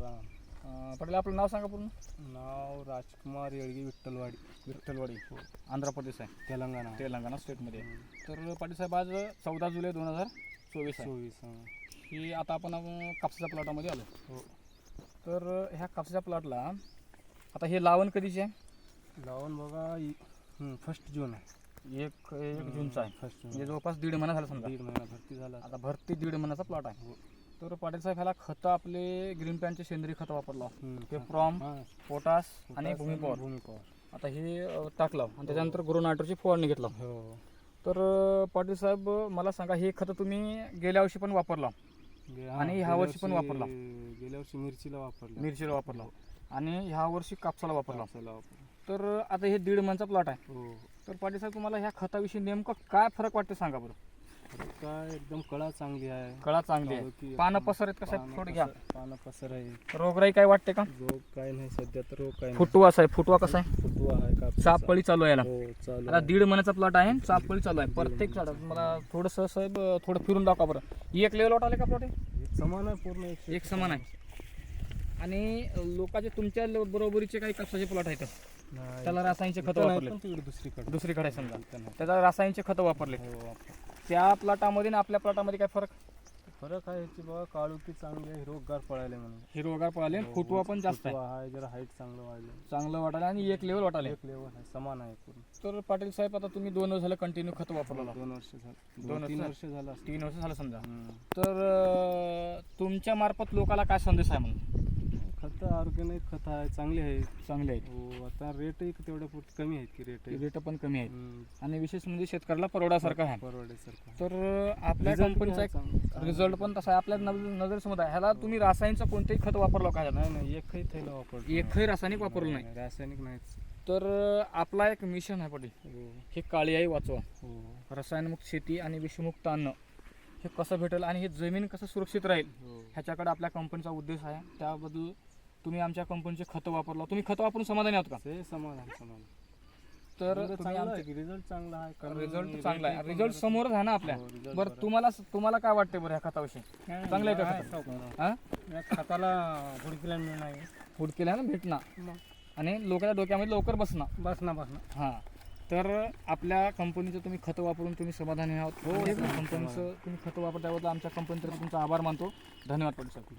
राम अं, पाटील आपलं नाव सांगा पूर्ण. नाव राजकुमार येळगी विठ्ठलवाडी. विठ्ठलवाडी. आंध्र प्रदेश आहे. तेलंगणा. तेलंगणा स्टेटमध्ये. तर पाटील साहेब आज चौदा जुलै दोन हजार चोवीस आहे. चोवीस हं. ही आता आपण अं, कापसाच्या प्लॉटामध्ये आलो. हो. तर अं, ह्या कापसाच्या प्लॉटला आता हे लावण कधीची आहे? लावून बघा फर्स्ट जून आहे. एक एक जूनचा आहे. फर्स्ट म्हणजे जून जवळपास दीड महिना झाला समजा. दीड महिना भरती झाला. आता भरती दीड महिन्याचा प्लॉट आहे. हो. तर पाटील साहेब ह्याला खतं आपले ग्रीन पॅनचे सेंद्रिय खतं वापरलं. हा. फ्रॉम पोटास आणि भूमिपॉवर भूमिपॉवर आता हे टाकलं आणि त्याच्यानंतर ग्रो नायट्रोची फवारणी घेतलं. हो. तर पाटील साहेब मला सांगा हे खतं तुम्ही गेल्या वर्षी पण वापरलं आणि ह्या वर्षी पण वापरला? गेल्या वर्षी मिरचीला वापरला. मिरचीला वापरला. आणि ह्या वर्षी कापसाला वापरला. तर आता हे दीड महिन्याचा प्लॉट आहे. हो. तर पाटील साहेब तुम्हाला ह्या खताविषयी नेमकं काय फरक वाटते सांगा बरं. काय एकदम कळा चांगली आहे. कळा चांगली आहे. की पानं पसर आहेत? कसं थोडं घ्या. पानं पसर आहे. रोगराई काय वाटते का? रोग काय नाही सध्या तर रोग काय फुटवा असा आहे फुटवा कसा आहे? फुटवा आहे कापसाचा. चापळी चालू आहे याला. हो चालू आता आहे. दीड महिन्याचा प्लॉट आहे चापळी चालू आहे. प्रत्येक झाडात मला थोडंसं साहेब थोडं फिरून दाखवा बरं. एक लेवल आले का प्लॉट समान आहे पूर्ण एक समान आहे. आणि लोकांचे तुमच्या बरोबरीचे काही कापसाचे प्लॉट आहेत. त्याला रासायनिकचे खतं वापरले दुसरीकडे. दुसरीकडे समजा. त्याचा रासायनिकचे खतं वापरले हो. त्या प्लॉटामध्ये आणि आपल्या प्लॉटामध्ये काय फरक? फरक आहे ह्याची बघा काळुकी चांगली आहे हिरोगार पळायले म्हणून. हिरवगार पळाले हो, फुटवा पण जास्त आहे. जरा हाईट चांगलं व्हायला चांगलं वाटायला आणि एक लेवल वाटायला. एक लेवल आहे समान आहे पूर्ण. तर पाटील साहेब आता तुम्ही दोन वर्ष झालं कंटिन्यू खतं वापरलेलं दोन वर्ष झालं. दोन तीन वर्ष? झालं. तीन वर्ष झालं समजा. तर अं, तुमच्या मार्फत लोकांना काय संदेश आहे म्हणून? खत ऑर्गॅनिक खत आहे चांगले आहे चांगले आहेत. हो आता रेटही तेवढ्या पुरते कमी आहेत की रेट रेट पण कमी आहेत. आणि विशेष म्हणजे शेतकऱ्याला परवडासारखं आहे. परवडेसारखं तर अं, आपल्या Result कंपनीचा एक चांगला. रिझल्ट पण तसा आहे. आपल्या नजर नजरेसमोर आहे. ह्याला तुम्ही रासायनिकचं कोणतेही खत वापरलं का ह्याला? नाही नाही एकही थैला वापरतो एकही रासायनिक वापरलं नाही रासायनिक नाहीच. तर अं, आपला एक मिशन आहे पाटील. हो. हे काळी आई वाचवा. हो. रसायनमुक्त शेती आणि विषमुक्त अन्न हे कसं भेटेल आणि हे जमीन कसं सुरक्षित राहील? हो. ह्याच्याकडे आपल्या कंपनीचा उद्देश आहे. त्याबद्दल तुम्ही आमच्या कंपनीचे खतं वापरला. तुम्ही खतं वापरून समाधानी आहात का? ते समाधान समाधान. तर तुम्ही चांगला आहे रिझल्ट चांगला आहे? रिझल्ट चांगला आहे. रिझल्ट आहे. समोरच आहे. ना आपल्या. हो, result बरं आहे. तुम्हाला तुम्हाला काय वाटते बरं ह्या खताविषयी? चांगलं आहे का खत? हा? या खताला हुडकीला मिळणार फूड केलं ना भेटणार. आणि लोकांच्या डोक्यामध्ये लवकर बसणार. बसना बसना हां. तर आपल्या कंपनीचं तुम्ही खतं वापरून तुम्ही समाधानी आहात. हो कंपनीचं तुम्ही खतं वापरता त्याबद्दल आमच्या कंपनीतर्फे तुमचा आभार मानतो. धन्यवाद पडू साहेब.